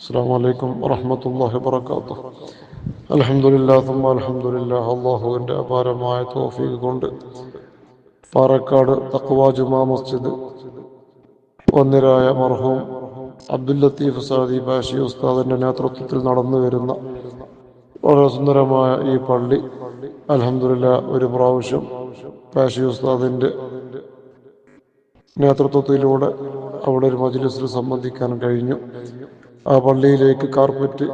السلام عليكم ورحمة الله وبركاته الحمد لله ثم الحمد لله അള്ളാഹുവിൻ്റെ അപാരമായ തോഫീക്ക് കൊണ്ട് പാറക്കാട് തക്വ ജുമാ മസ്ജിദ് ഒന്നിരായ മർഹൂം അബ്ദുൽ ലത്തീഫ് സാദി ബാഷി ഉസ്താദിൻ്റെ നേതൃത്വത്തിൽ നടന്നു വരുന്ന വളരെ സുന്ദരമായ ഈ പള്ളി അലഹമില്ല ഒരു പ്രാവശ്യം ബാഷി ഉസ്താദിൻ്റെ നേതൃത്വത്തിലൂടെ അവിടെ ഒരു മജ്ലിസിൽ സംബന്ധിക്കാൻ കഴിഞ്ഞു ആ പള്ളിയിലേക്ക് കാർപ്പറ്റ്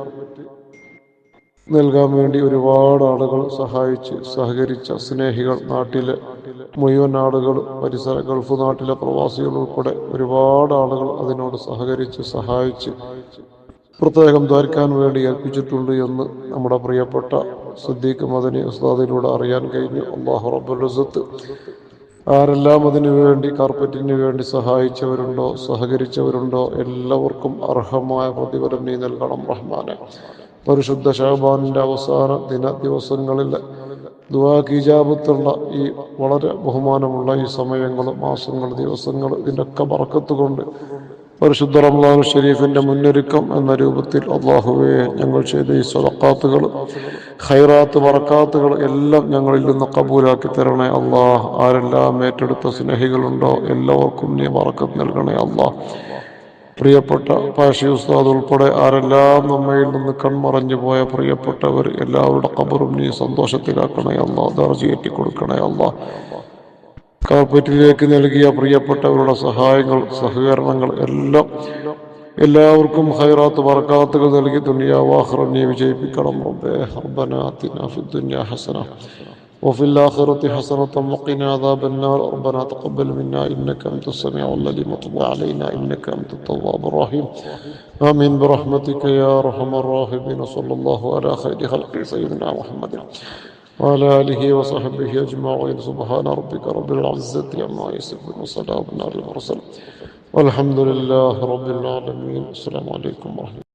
നൽകാൻ വേണ്ടി ഒരുപാട് ആളുകൾ സഹായിച്ച് സഹകരിച്ച സ്നേഹികൾ നാട്ടിലെ മുഴുവൻ ആളുകൾ പരിസര ഗൾഫ് നാട്ടിലെ പ്രവാസികൾ ഉൾപ്പെടെ ഒരുപാട് ആളുകൾ അതിനോട് സഹകരിച്ച് സഹായിച്ച് പ്രത്യേകം ദ്വാരിക്കാൻ വേണ്ടി ഏൽപ്പിച്ചിട്ടുണ്ട് എന്ന് നമ്മുടെ പ്രിയപ്പെട്ട സിദ്ദീഖ് മദനി ഉസ്താദിലൂടെ അറിയാൻ കഴിഞ്ഞു. അള്ളാഹു റബ്ബുൽ ആരെല്ലാം അതിനു വേണ്ടി കാർപ്പറ്റിന് വേണ്ടി സഹായിച്ചവരുണ്ടോ സഹകരിച്ചവരുണ്ടോ എല്ലാവർക്കും അർഹമായ പ്രതിഫലം നീ നൽകണം റഹ്മാനെ. പരിശുദ്ധ ഷഹബാനിന്റെ അവസാന ദിന ദിവസങ്ങളിൽ ദുവാഖിജാബത്തുള്ള ഈ വളരെ ബഹുമാനമുള്ള ഈ സമയങ്ങളും മാസങ്ങളും ദിവസങ്ങളും ഇതിന്റെയൊക്കെ ബറക്കത്ത് കൊണ്ട് പരിശുദ്ധ റംലാൻ ഷെരീഫിന്റെ മുന്നൊരുക്കം എന്ന രൂപത്തിൽ അള്ളാഹുവെ ഞങ്ങൾ ചെയ്ത ഈ സ്വലക്കാത്തുകൾ ഹൈറാത്ത് വറക്കാത്തുകൾ എല്ലാം ഞങ്ങളിൽ നിന്ന് കബൂലാക്കി തരണേ അള്ളാഹ് ആരെല്ലാം ഏറ്റെടുത്ത സ്നേഹികളുണ്ടോ എല്ലാവർക്കും നീ വറക്കത്ത് നൽകണേ അള്ളാഹ് പ്രിയപ്പെട്ട പാഷി ഉസ്താദ് ഉൾപ്പെടെ ആരെല്ലാം നമ്മയിൽ നിന്ന് കൺമറഞ്ഞു പോയ പ്രിയപ്പെട്ടവർ എല്ലാവരുടെ കബറും നീ സന്തോഷത്തിലാക്കണേ അല്ല ദർജയേറ്റി കൊടുക്കണേ അല്ല കാർപ്പറ്റിലേക്ക് നൽകിയ പ്രിയപ്പെട്ടവരുടെ സഹായങ്ങൾ സഹകരണങ്ങൾ എല്ലാം എല്ലാവർക്കും ഹൈറാത്ത് വർക്കാത്തുകൾ നൽകി ദുനിയാവാഹ്റം നീ വിജയിപ്പിക്കണം റബ്ബേ റബ്ബന ആതിന ഫി ദുനിയ ഹസന وفي الآخرة حسنة وقنا عذاب النار ربنا تقبل منا إنك أنت السميع العليم وتب علينا إنك أنت التواب الرحيم آمين برحمتك يا أرحم الراحمين صلى الله على خير خلق سيدنا محمد وعلى آله وصحبه أجمعين. سبحان ربك رب العزة عما يصفون وسلام على المرسل والحمد لله رب العالمين. السلام عليكم ورحمة الله.